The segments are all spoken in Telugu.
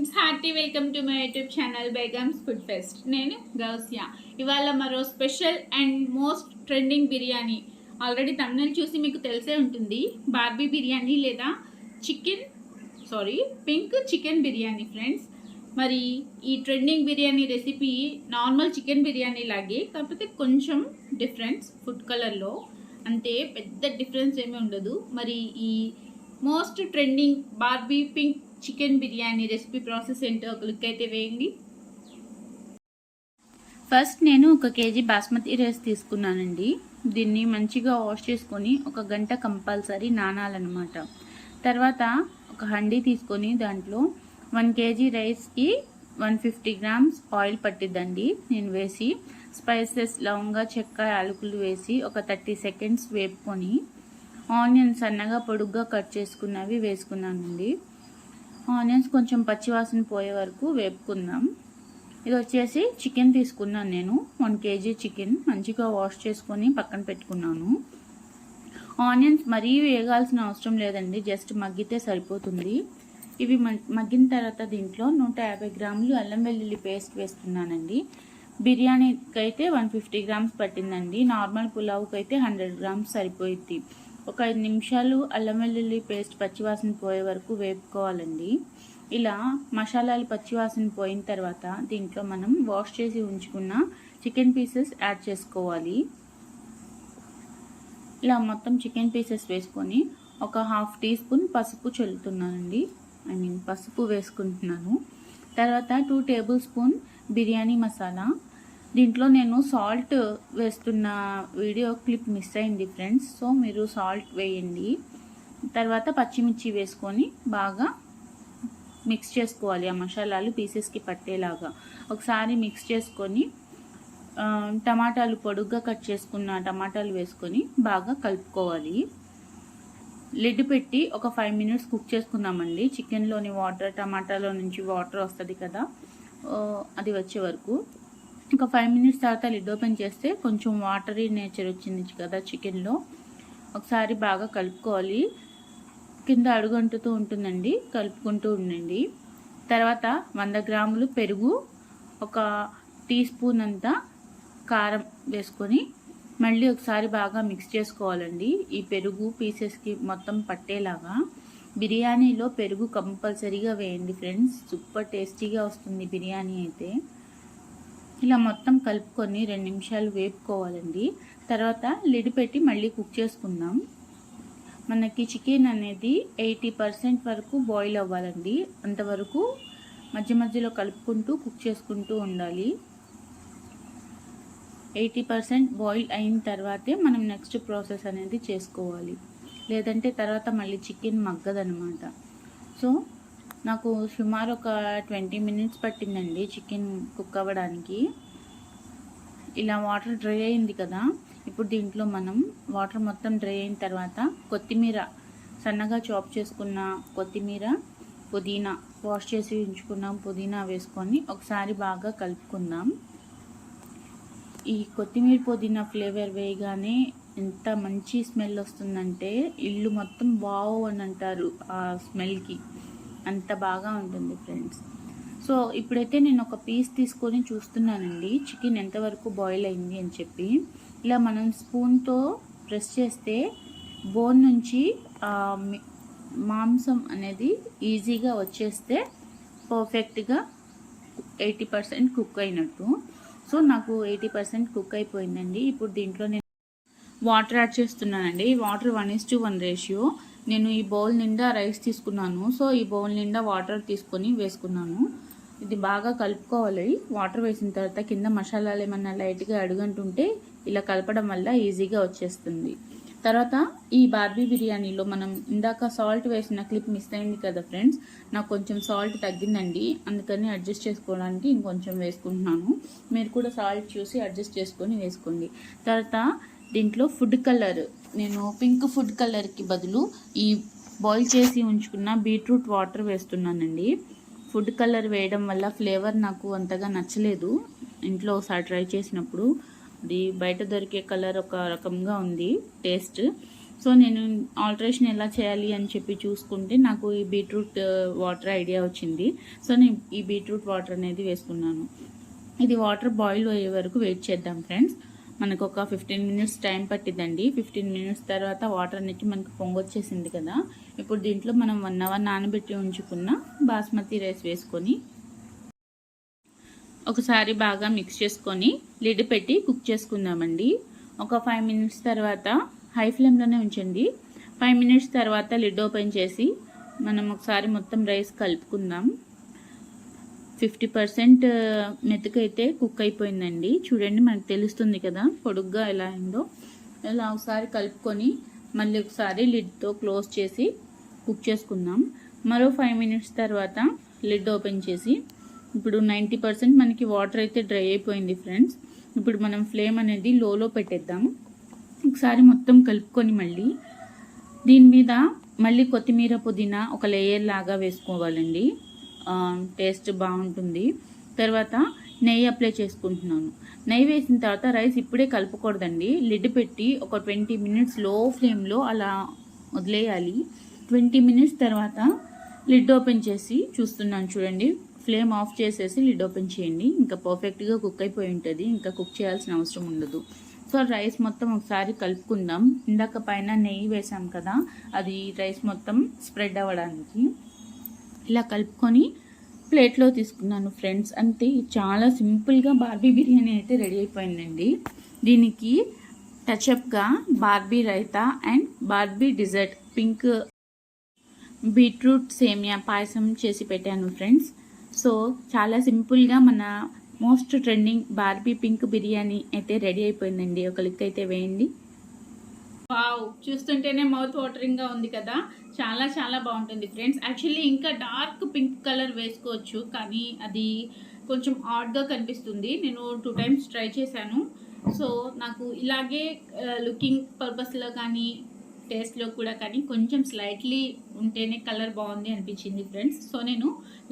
Friends hearty welcome to my YouTube channel Begum's food fest. నేను గౌసియా. ఇవాళ మరో special and most trending biryani. Already Tamil చూసి మీకు తెలిసే ఉంటుంది. బార్బీ బిర్యానీ లేదా chicken sorry pink chicken biryani friends. మరి ఈ trending biryani recipe normal chicken biryani లాగే కాకపోతే కొంచెం డిఫరెన్స్ ఫుడ్ కలర్లో అంతే పెద్ద డిఫరెన్స్ ఏమీ ఉండదు. మరి ఈ most trending Barbie pink chicken biryani recipe process ఏంటో ఒక లుక్ అయితే వేయండి. ఫస్ట్ నేను ఒక కేజీ బాస్మతి రైస్ తీసుకున్నానండి. దీన్ని మంచిగా వాష్ చేసుకొని ఒక గంట కంపల్సరీ నానాలన్నమాట. తర్వాత ఒక హండీ తీసుకొని దాంట్లో వన్ కేజీ రైస్కి వన్ ఫిఫ్టీ గ్రామ్స్ ఆయిల్ పట్టిద్దండి. నేను వేసి స్పైసెస్ లవంగా చెక్క యాలకులు వేసి ఒక థర్టీ సెకండ్స్ వేపుకొని ఆనియన్స్ సన్నగా పొడుగ్గా కట్ చేసుకున్నవి వేసుకున్నానండి. ఆనియన్స్ కొంచెం పచ్చివాసన పోయే వరకు వేపుకుందాం. ఇది వచ్చేసి చికెన్ తీసుకున్నాను నేను. వన్ కేజీ చికెన్ మంచిగా వాష్ చేసుకొని పక్కన పెట్టుకున్నాను. ఆనియన్స్ మరీ వేగాల్సిన అవసరం లేదండి జస్ట్ మగ్గితే సరిపోతుంది. ఇవి మగ్గిన తర్వాత దీంట్లో నూట యాభై గ్రాములు అల్లం వెల్లుల్లి పేస్ట్ వేస్తున్నానండి. బిర్యానీకి అయితే వన్ ఫిఫ్టీ గ్రామ్స్ పట్టిందండి. నార్మల్ పులావ్కి అయితే హండ్రెడ్ గ్రామ్స్ సరిపోయిద్ది. ఒక ఐదు నిమిషాలు అల్లం వెల్లుల్లి పేస్ట్ పచ్చివాసన పోయే వరకు వేపుకోవాలండి. ఇలా మసాలాలు పచ్చివాసన పోయిన తర్వాత దీంట్లో మనం వాష్ చేసి ఉంచుకున్న చికెన్ పీసెస్ యాడ్ చేసుకోవాలి. ఇలా మొత్తం చికెన్ పీసెస్ వేసుకొని ఒక హాఫ్ టీ స్పూన్ పసుపు చల్లుతున్నానండి. ఐ మీన్ పసుపు వేసుకుంటున్నాను. తర్వాత two table spoon biryani masala దీంట్లో నేను సాల్ట్ వేస్తున్న వీడియో క్లిప్ మిస్ అయింది ఫ్రెండ్స్. సో మీరు సాల్ట్ వేయండి. తర్వాత పచ్చిమిర్చి వేసుకొని బాగా మిక్స్ చేసుకోవాలి. ఆ మసాలాలు పీసెస్కి పట్టేలాగా. ఒకసారి మిక్స్ చేసుకొని టమాటాలు పొడుగ్గా కట్ చేసుకున్న టమాటాలు వేసుకొని బాగా కలుపుకోవాలి. లిడ్ పెట్టి ఒక ఫైవ్ మినిట్స్ కుక్ చేసుకుందామండి. చికెన్లోని వాటర్ టమాటాలో నుంచి వాటర్ వస్తుంది కదా అది వచ్చే వరకు. ఒక ఫైవ్ మినిట్స్ తర్వాత లిడ్ ఓపెన్ చేస్తే కొంచెం వాటరీ నేచర్ వచ్చింది కదా చికెన్లో ఒకసారి బాగా కలుపుకోవాలి. కింద అడుగంటుతూ ఉంటుందండి కలుపుకుంటూ ఉండండి. తర్వాత వంద గ్రాములు పెరుగు ఒక టీ స్పూన్ అంతా కారం వేసుకొని మళ్ళీ ఒకసారి బాగా మిక్స్ చేసుకోవాలండి. ఈ పెరుగు పీసెస్కి మొత్తం పట్టేలాగా. బిర్యానీలో పెరుగు కంపల్సరీగా వేయండి ఫ్రెండ్స్. సూపర్ టేస్టీగా వస్తుంది బిర్యానీ అయితే. ఇలా మొత్తం కలుపుకొని రెండు నిమిషాలు వేపుకోవాలండి. తర్వాత లిడ్ పెట్టి మళ్ళీ కుక్ చేసుకుందాం. మనకి చికెన్ అనేది ఎయిటీ పర్సెంట్ వరకు బాయిల్ అవ్వాలండి. అంతవరకు మధ్య మధ్యలో కలుపుకుంటూ కుక్ చేసుకుంటూ ఉండాలి. ఎయిటీ పర్సెంట్ బాయిల్ అయిన తర్వాతే మనం నెక్స్ట్ ప్రాసెస్ అనేది చేసుకోవాలి. లేదంటే తర్వాత మళ్ళీ చికెన్ మగ్గదనమాట సో నాకు సుమారు ఒక ట్వంటీ మినిట్స్ పట్టిందండి చికెన్ కుక్ అవ్వడానికి. ఇలా వాటర్ డ్రై అయింది కదా ఇప్పుడు దీంట్లో మనం వాటర్ మొత్తం డ్రై అయిన తర్వాత కొత్తిమీర సన్నగా చాప్ చేసుకున్న కొత్తిమీర పుదీనా వాష్ చేసి ఉంచుకున్నాం పుదీనా వేసుకొని ఒకసారి బాగా కలుపుకుందాం. ఈ కొత్తిమీర పుదీనా ఫ్లేవర్ వేయగానే ఎంత మంచి స్మెల్ వస్తుందంటే ఇల్లు మొత్తం బావు అని అంటారు ఆ స్మెల్కి. అంత బాగా ఉంటుంది ఫ్రెండ్స్. సో ఇప్పుడైతే నేను ఒక పీస్ తీసుకొని చూస్తున్నానండి. చికెన్ ఎంతవరకు బాయిల్ అయింది అని చెప్పి. ఇలా మనం స్పూన్తో ప్రెస్ చేస్తే బోన్ నుంచి మాంసం అనేది ఈజీగా వచ్చేస్తే పర్ఫెక్ట్గా ఎయిటీ పర్సెంట్ కుక్ అయినట్టు. సో నాకు ఎయిటీ పర్సెంట్ కుక్ అయిపోయిందండి. ఇప్పుడు దీంట్లో నేను వాటర్ యాడ్ చేస్తున్నానండి. Water one is to one ratio. నేను ఈ బౌల్ నిండా రైస్ తీసుకున్నాను. సో ఈ బౌల్ నిండా వాటర్ తీసుకొని వేసుకున్నాను. ఇది బాగా కలుపుకోవాలి. వాటర్ వేసిన తర్వాత కింద మసాలాలు ఏమన్నా లైట్గా అడుగంటుంటే ఇలా కలపడం వల్ల ఈజీగా వచ్చేస్తుంది. తర్వాత ఈ బార్బీ బిర్యానీలో మనం ఇందాక సాల్ట్ వేసిన క్లిప్ మిస్ అయింది కదా ఫ్రెండ్స్? నాకు కొంచెం సాల్ట్ తగ్గిందండి. అందుకని అడ్జస్ట్ చేసుకోవడానికి ఇంకొంచెం వేసుకుంటున్నాను. మీరు కూడా సాల్ట్ చూసి అడ్జస్ట్ చేసుకొని వేసుకోండి. తర్వాత దీంట్లో ఫుడ్ కలర్. నేను పింక్ ఫుడ్ కలర్కి బదులు ఈ బాయిల్ చేసి ఉంచుకున్న బీట్రూట్ వాటర్ వేస్తున్నానండి. ఫుడ్ కలర్ వేయడం వల్ల ఫ్లేవర్ నాకు అంతగా నచ్చలేదు. ఇంట్లో ఒకసారి ట్రై చేసినప్పుడు అది బయట దొరికే కలర్ ఒక రకంగా ఉంది టేస్ట్. సో నేను ఆల్టరేషన్ ఎలా చేయాలి అని చెప్పి చూసుకుంటే నాకు ఈ బీట్రూట్ వాటర్ ఐడియా వచ్చింది. సో నేను ఈ బీట్రూట్ వాటర్ అనేది వేసుకున్నాను. ఇది వాటర్ బాయిల్ అయ్యే వరకు వెయిట్ చేద్దాం ఫ్రెండ్స్. మనకు ఒక ఫిఫ్టీన్ మినిట్స్ టైం పట్టిద్దండి. ఫిఫ్టీన్ మినిట్స్ తర్వాత వాటర్ అనేది మనకు పొంగొచ్చేసింది కదా. ఇప్పుడు దీంట్లో మనం వన్ అవర్ నానబెట్టి ఉంచుకున్న బాస్మతి రైస్ వేసుకొని ఒకసారి బాగా మిక్స్ చేసుకొని లిడ్ పెట్టి కుక్ చేసుకుందామండి. ఒక ఫైవ్ మినిట్స్ తర్వాత హై ఫ్లేమ్లోనే ఉంచండి. ఫైవ్ మినిట్స్ తర్వాత లిడ్ ఓపెన్ చేసి మనం ఒకసారి మొత్తం రైస్ కలుపుకుందాం. ఫిఫ్టీ పర్సెంట్ మెతుకైతే కుక్ అయిపోయిందండి చూడండి మనకు తెలుస్తుంది కదా పొడుగ్గా ఎలా అయిందో. ఇలా ఒకసారి కలుపుకొని మళ్ళీ ఒకసారి లిడ్తో క్లోజ్ చేసి కుక్ చేసుకుందాం. మరో ఫైవ్ మినిట్స్ తర్వాత లిడ్ ఓపెన్ చేసి ఇప్పుడు నైంటీ పర్సెంట్ మనకి వాటర్ అయితే డ్రై అయిపోయింది ఫ్రెండ్స్. ఇప్పుడు మనం ఫ్లేమ్ అనేది లోలో పెట్టేద్దాం. ఒకసారి మొత్తం కలుపుకొని మళ్ళీ దీని మీద మళ్ళీ కొత్తిమీర పుదీనా ఒక లేయర్ లాగా వేసుకోవాలండి. టేస్ట్ బాగుంటుంది. తర్వాత నెయ్యి అప్లై చేసుకుంటున్నాను. నెయ్యి వేసిన తర్వాత రైస్ ఇప్పుడే కలుపుకూడదండి లిడ్ పెట్టి ఒక ట్వంటీ మినిట్స్లో ఫ్లేమ్లో అలా వదిలేయాలి. ట్వంటీ మినిట్స్ తర్వాత లిడ్ ఓపెన్ చేసి చూస్తున్నాను చూడండి. ఫ్లేమ్ ఆఫ్ చేసేసి లిడ్ ఓపెన్ చేయండి. ఇంకా పర్ఫెక్ట్గా కుక్ అయిపోయి ఉంటుంది. ఇంకా కుక్ చేయాల్సిన అవసరం ఉండదు. సో రైస్ మొత్తం ఒకసారి కలుపుకుందాం. ఇందాక పైన నెయ్యి వేసాం కదా అది రైస్ మొత్తం స్ప్రెడ్ అవ్వడానికి. ఇలా కలుపుకొని ప్లేట్లో తీసుకున్నాను ఫ్రెండ్స్. అంతే చాలా సింపుల్గా బార్బీ బిర్యానీ అయితే రెడీ అయిపోయిందండి. దీనికి టచ్అప్గా Barbie raita and Barbie dessert pink beetroot సేమియా పాయసం చేసి పెట్టాను ఫ్రెండ్స్. సో చాలా సింపుల్గా మన most trending Barbie pink biryani అయితే రెడీ అయిపోయిందండి. ఒక లిక్ అయితే వేయండి. వావ్ చూస్తుంటేనే మౌత్ వాటరింగ్గా ఉంది కదా. చాలా చాలా బాగుంటుంది ఫ్రెండ్స్ యాక్చువల్లీ ఇంకా డార్క్ పింక్ కలర్ వేసుకోవచ్చు కానీ అది కొంచెం ఆడ్గా కనిపిస్తుంది. నేను టూ టైమ్స్ ట్రై చేశాను. సో నాకు ఇలాగే లుకింగ్ పర్పస్లో కానీ టేస్ట్లో కూడా కానీ కొంచెం స్లైట్లీ ఉంటేనే కలర్ బాగుంది అనిపించింది ఫ్రెండ్స్ సో నేను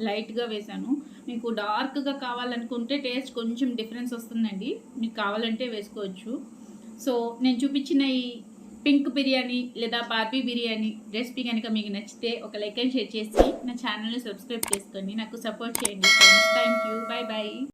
లైట్గా వేశాను. మీకు డార్క్గా కావాలనుకుంటే టేస్ట్ కొంచెం డిఫరెన్స్ వస్తుందండి. మీకు కావాలంటే వేసుకోవచ్చు. సో నేను చూపించిన ఈ పింక్ బిర్యానీ లేదా బార్బీ బిర్యానీ రెసిపీ కనుక మీకు నచ్చితే ఒక లైక్ అండ్ షేర్ చేసి నా ఛానల్ని సబ్స్క్రైబ్ చేసుకోండి. నాకు సపోర్ట్ చేయండి. Thank you bye bye